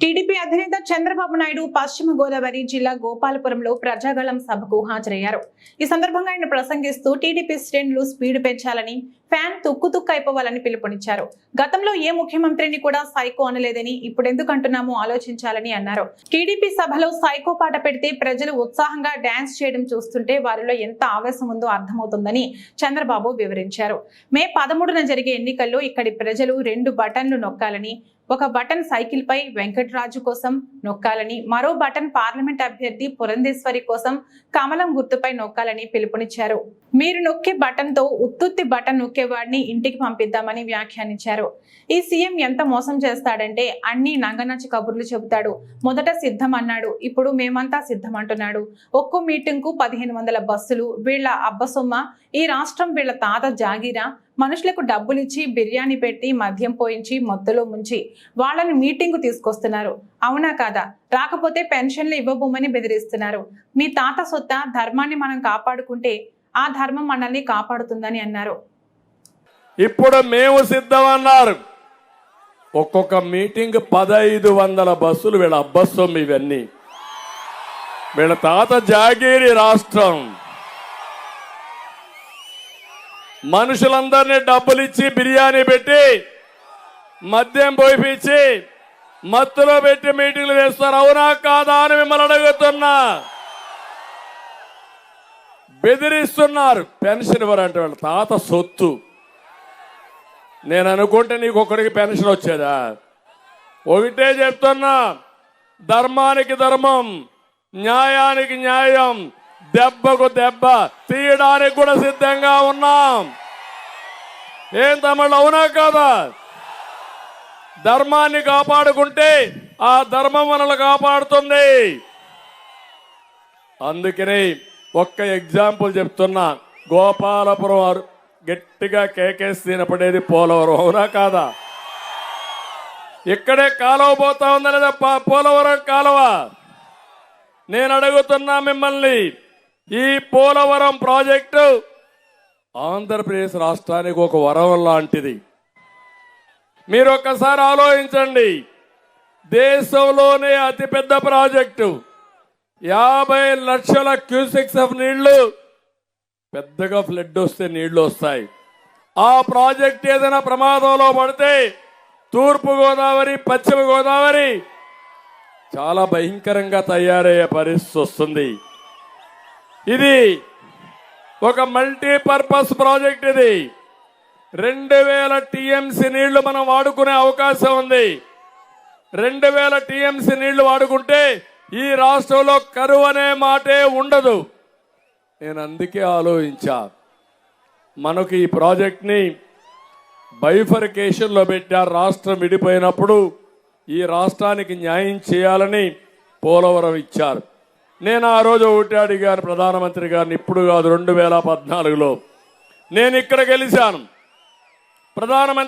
TDP అధినేత చంద్రబాబు నాయుడు పశ్చిమ గోదావరి జిల్లా గోపాలపురంలో ప్రజాగళం సభకు హాజరయ్యారు. ఈ సందర్భంగా ఆయన ప్రసంగిస్తూ టీడీపీ శ్రేణులు స్పీడ్ పెంచాలని ఫ్యాన్ తుక్కు తుక్కు అయిపోవాలని పిలుపునిచ్చారు. గతంలో ఏ ముఖ్యమంత్రిని కూడా సైకో అనలేదని ఇప్పుడు ఎందుకు అంటున్నాము ఆలోచించాలని అన్నారు. టీడీపీ సభలో సైకో పాట పెడితే ప్రజలు ఉత్సాహంగా డాన్స్ చేయడం చూస్తుంటే వారిలో ఎంత ఆవేశం ఉందో అర్థమవుతుందని చంద్రబాబు వివరించారు. మే పదమూడున జరిగే ఎన్నికల్లో ఇక్కడి ప్రజలు రెండు బటన్లు నొక్కాలని ఒక బటన్ సైకిల్ పై వెంకటరాజు కోసం నొక్కాలని మరో బటన్ పార్లమెంట్ అభ్యర్థి పురంధేశ్వరి కోసం కమలం గుర్తుపై నొక్కాలని పిలుపునిచ్చారు. మీరు నొక్కే బటన్తో ఉత్తుత్తి బటన్ నొక్కేవాడిని ఇంటికి పంపిద్దామని వ్యాఖ్యానించారు. ఈ సీఎం ఎంత మోసం చేస్తాడంటే అన్ని నంగనచ్చి కబుర్లు చెబుతాడు. మొదట సిద్ధం అన్నాడు. ఇప్పుడు మేమంతా సిద్ధం అంటున్నాడు. ఒక్కో మీటింగ్కు పదిహేను వందల బస్సులు వీళ్ళ అబ్బసొమ్మ ఈ రాష్ట్రం వీళ్ళ తాత జాగీరా మనుషులకు డబ్బులిచ్చి బిర్యానీ పెట్టి మద్యం పోయించి మొత్తలో ముంచి వాళ్ళని మీటింగు తీసుకొస్తున్నారు. అవునా కాదా? రాకపోతే పెన్షన్లు ఇవ్వబోమని బెదిరిస్తున్నారు. మీ తాత సొత్త ధర్మాన్ని మనం కాపాడుకుంటే ఆ ధర్మం మనల్ని కాపాడుతుందని అన్నారు. ఇప్పుడు మేము సిద్ధమన్నారు. ఒక్కొక్క మీటింగ్ పదైదు వందల బస్సులు వీళ్ళ అబ్బస్సం ఇవన్నీ. వీళ్ళ తాత జాగీరి రాష్ట్రం. మనుషులందరినీ డబ్బులిచ్చి బిర్యానీ పెట్టి మద్యం పోయిపించి మత్తులో పెట్టి మీటింగ్లు వేస్తారు అవునా కాదా అని మిమ్మల్ని అడుగుతున్నా. బెదిరిస్తున్నారు. పెన్షన్ ఇవ్వరంటే వాళ్ళ తాత సొత్తు. నేను అనుకుంటే నీకు ఒకరికి పెన్షన్ వచ్చేదా? ఒకటే చెప్తున్నా. ధర్మానికి ధర్మం న్యాయానికి న్యాయం దెబ్బకు దెబ్బ తీయడానికి కూడా సిద్ధంగా ఉన్నాం. ఏం తమిళ అవునా కాదా? ధర్మాన్ని కాపాడుకుంటే ఆ ధర్మం మనల్ని కాపాడుతుంది. అందుకని ఒక్క ఎగ్జాంపుల్ చెప్తున్నా. గోపాలపురం గట్టిగా కేకేసి తినపడేది పోలవరం. అవునా కాదా? ఇక్కడే కాలువ పోతా ఉందా లేదా పోలవరం కాలువ. నేను అడుగుతున్నా మిమ్మల్ని ఈ పోలవరం ప్రాజెక్టు ఆంధ్రప్రదేశ్ రాష్ట్రానికి ఒక వరం లాంటిది. మీరు ఒక్కసారి ఆలోచించండి. దేశంలోనే అతిపెద్ద ప్రాజెక్టు. యాభై లక్షల క్యూసిక్స్ ఆఫ్ నీళ్ళు పెద్దగా ఫ్లడ్ వస్తే నీళ్ళు వస్తాయి. ఆ ప్రాజెక్ట్ ఏదైనా ప్రమాదంలో పడితే తూర్పు గోదావరి పశ్చిమ గోదావరి చాలా భయంకరంగా తయారయ్యే పరిస్థితి వస్తుంది. ఇది ఒక మల్టీపర్పస్ ప్రాజెక్ట్ ఇది. రెండు వేల టీఎంసీ నీళ్ళు మనం వాడుకునే అవకాశం ఉంది. రెండు వేల టీఎంసీ నీళ్ళు వాడుకుంటే ఈ రాష్ట్రంలో కరువు అనే మాటే ఉండదు. నేను అందుకే ఆలోచించా. మనకు ఈ ప్రాజెక్ట్ని బైఫర్కేషన్లో పెట్టారు రాష్ట్రం విడిపోయినప్పుడు ఈ రాష్ట్రానికి న్యాయం చేయాలని పోలవరం ఇచ్చారు. నేను ఆ రోజు ఒకటి అడిగాను ప్రధానమంత్రి గారిని ఇప్పుడు కాదు రెండు వేల పద్నాలుగులో. నేను ఇక్కడ గెలిచాను. ప్రధానమంత్రి